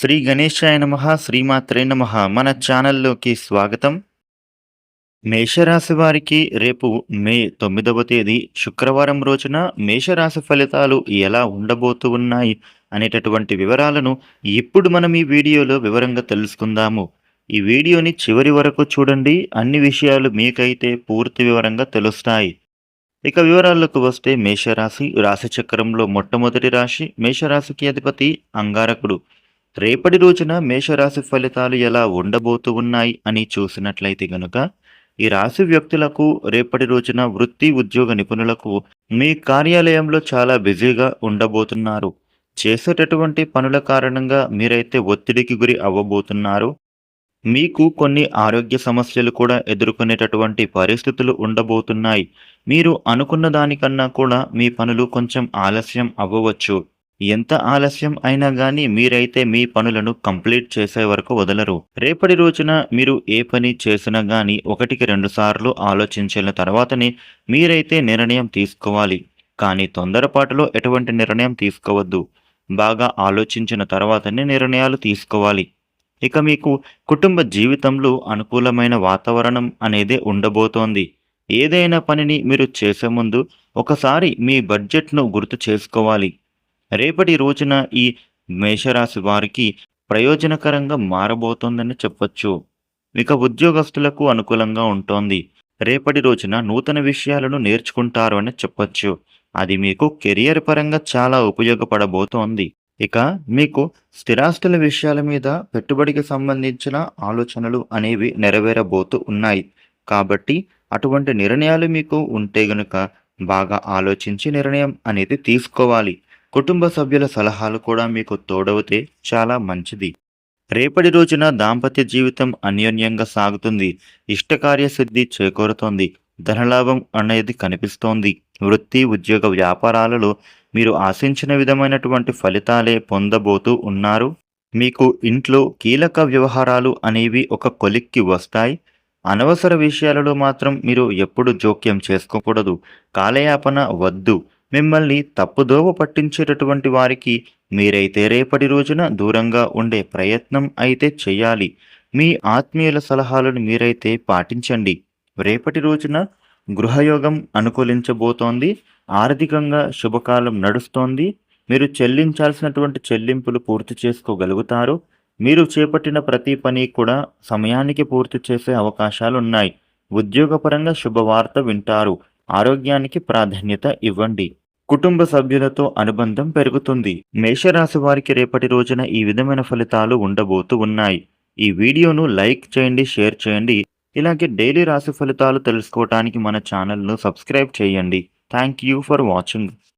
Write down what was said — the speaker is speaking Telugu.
శ్రీ గణేశాయ నమ శ్రీమాత్రే నమ. మన ఛానల్లోకి స్వాగతం. మేషరాశి వారికి రేపు మే తొమ్మిదవ తేదీ శుక్రవారం రోజున మేషరాశి ఫలితాలు ఎలా ఉండబోతూ ఉన్నాయి అనేటటువంటి వివరాలను ఇప్పుడు మనం ఈ వీడియోలో వివరంగా తెలుసుకుందాము. ఈ వీడియోని చివరి వరకు చూడండి. అన్ని విషయాలు మీకైతే పూర్తి వివరంగా తెలుస్తాయి. ఇక వివరాల్లోకి వస్తే మేషరాశి రాశి చక్రంలో మొట్టమొదటి రాశి మేషరాశికి అధిపతి అంగారకుడు. రేపటి రోజున మేషరాశి ఫలితాలు ఎలా ఉండబోతు ఉన్నాయి అని చూసినట్లయితే గనుక ఈ రాశి వ్యక్తులకు రేపటి రోజున వృత్తి ఉద్యోగ నిపుణులకు మీ కార్యాలయంలో చాలా బిజీగా ఉండబోతున్నారు. చేసేటటువంటి పనుల కారణంగా మీరైతే ఒత్తిడికి గురి అవ్వబోతున్నారు. మీకు కొన్ని ఆరోగ్య సమస్యలు కూడా ఎదుర్కొనేటటువంటి పరిస్థితులు ఉండబోతున్నాయి. మీరు అనుకున్న దానికన్నా కూడా మీ పనులు కొంచెం ఆలస్యం అవ్వవచ్చు. ఎంత ఆలస్యం అయినా కానీ మీరైతే మీ పనులను కంప్లీట్ చేసే వరకు వదలరు. రేపటి రోజున మీరు ఏ పని చేసినా కానీ ఒకటికి రెండు సార్లు ఆలోచించిన తర్వాతనే మీరైతే నిర్ణయం తీసుకోవాలి. కానీ తొందరపాటులో ఎటువంటి నిర్ణయం తీసుకోవద్దు. బాగా ఆలోచించిన తర్వాతనే నిర్ణయాలు తీసుకోవాలి. ఇక మీకు కుటుంబ జీవితంలో అనుకూలమైన వాతావరణం అనేది ఉండబోతోంది. ఏదైనా పనిని మీరు చేసే ముందు ఒకసారి మీ బడ్జెట్ను గుర్తు చేసుకోవాలి. రేపటి రోజున ఈ మేషరాశి వారికి ప్రయోజనకరంగా మారబోతోందని చెప్పొచ్చు. ఇక ఉద్యోగస్తులకు అనుకూలంగా ఉంటోంది. రేపటి రోజున నూతన విషయాలను నేర్చుకుంటారు అని చెప్పొచ్చు. అది మీకు కెరియర్ పరంగా చాలా ఉపయోగపడబోతోంది. ఇక మీకు స్థిరాస్తుల విషయాల మీద పెట్టుబడికి సంబంధించిన ఆలోచనలు అనేవి నెరవేరబోతూ ఉన్నాయి. కాబట్టి అటువంటి నిర్ణయాలు మీకు ఉంటే గనుక బాగా ఆలోచించి నిర్ణయం అనేది తీసుకోవాలి. కుటుంబ సభ్యుల సలహాలు కూడా మీకు తోడవుతే చాలా మంచిది. రేపటి రోజున దాంపత్య జీవితం అన్యోన్యంగా సాగుతుంది. ఇష్టకార్యసిద్ధి చేకూరుతోంది. ధనలాభం అనేది కనిపిస్తోంది. వృత్తి ఉద్యోగ వ్యాపారాలలో మీరు ఆశించిన విధమైనటువంటి ఫలితాలే పొందబోతూ ఉన్నారు. మీకు ఇంట్లో కీలక వ్యవహారాలు అనేవి ఒక కొలిక్కి వస్తాయి. అనవసర విషయాలలో మాత్రం మీరు ఎప్పుడు జోక్యం చేసుకోకూడదు. కాలయాపన వద్దు. మిమ్మల్ని తప్పుదోవ పట్టించేటటువంటి వారికి మీరైతే రేపటి రోజున దూరంగా ఉండే ప్రయత్నం అయితే చేయాలి. మీ ఆత్మీయుల సలహాలను మీరైతే పాటించండి. రేపటి రోజున గృహయోగం అనుకూలించబోతోంది. ఆర్థికంగా శుభకాలం నడుస్తోంది. మీరు చెల్లించాల్సినటువంటి చెల్లింపులు పూర్తి చేసుకోగలుగుతారు. మీరు చేపట్టిన ప్రతి పని కూడా సమయానికి పూర్తి చేసే అవకాశాలు ఉన్నాయి ఉద్యోగపరంగా శుభవార్త వింటారు. ఆరోగ్యానికి ప్రాధాన్యత ఇవ్వండి. కుటుంబ సభ్యులతో అనుబంధం పెరుగుతుంది. మేషరాశి వారికి రేపటి రోజున ఈ విధమైన ఫలితాలు ఉండబోతూ ఉన్నాయి. ఈ వీడియోను లైక్ చేయండి షేర్ చేయండి. ఇలాగే డైలీ రాశి ఫలితాలు తెలుసుకోవటానికి మన ఛానల్ను సబ్స్క్రైబ్ చేయండి. Thank you for watching.